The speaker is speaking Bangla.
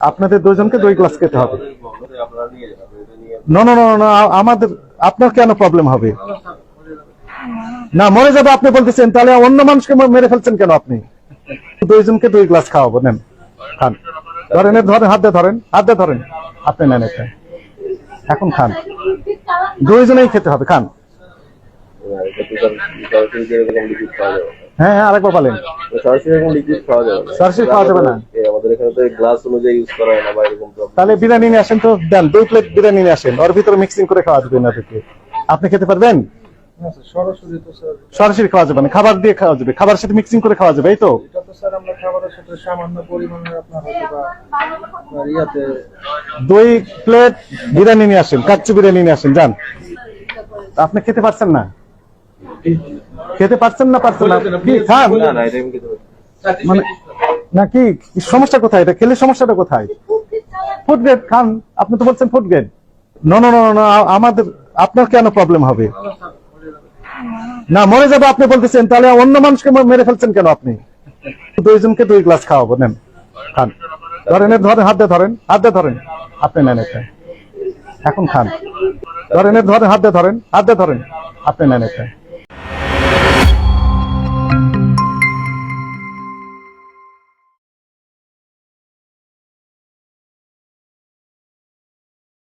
আপনাদের দুজনকে দুই গ্লাস খেতে হবে। না না না না আমাদের আপনার কেন প্রবলেম হবে? না মরে যাবে আপনি বলতেছেন তাহলে অন্য মানুষকে মেরে ফেলছেন কেন আপনি? দুইজনকে দুই গ্লাস খাওয়াবো নেন খান। ধরেন ধরেন হাত দিয়ে ধরেন হাত দিয়ে ধরেন। আপনি নেন এটা। এখন খান। দুইজনেই খেতে হবে খান। হ্যাঁ। হ্যাঁ আরেকবার বলেন। সরাসরি খাওয়া যাবে না। এখানে গ্লাস অনুযায়ী ইউজ করা হয় না বা এরকম তাহলে বিরিয়ানি নিয়ে আসেন তো দেন দুই প্লেট বিরিয়ানি নিয়ে আসেন। ওর ভিতরে মিক্সিং করে খাওয়া দেবেন আপনাকে আপনি খেতে পারবেন? সরাসরি তো স্যার সরাসরি খাওয়া যাবে না খাবার দিয়ে খাওয়া যাবে। খাবারের সাথে মিক্সিং করে খাওয়া যাবে এই তো? এটা তো স্যার আমরা খাবারের সাথে সামান্য পরিমাণে আপনার হয়তো বা আপনার ইয়াতে দুই প্লেট বিরিয়ানি নিয়ে আসেন কাচ্চি বিরিয়ানি নিয়ে আসেন যান। আপনি খেতে পারছেন না? খেতে পারছেন না পারছেন না? কি খান খেতে মানে না কি কি সমস্যা কোথায়? এটা খেলে সমস্যাটা কোথায়? ফুড গ্রেড খান, আপনি তো বলছেন ফুড গ্রেড না না আমাদের, আপনার কেন প্রবলেম হবে? না, মরে যাবে, আপনি বলতেছেন, তাহলে অন্য মানুষকে মেরে ফেলছেন কেন আপনি? দুইজনকে দুই গ্লাস খাওয়াবো, নেন, খান। ধরেন ধরেন, হাত দিয়ে ধরেন, হাত দিয়ে ধরেন। আপনি নেন এটা। এখন খান। ধরেন ধরেন, হাত দিয়ে ধরেন, হাত দিয়ে ধরেন। আপনি নেন এটা।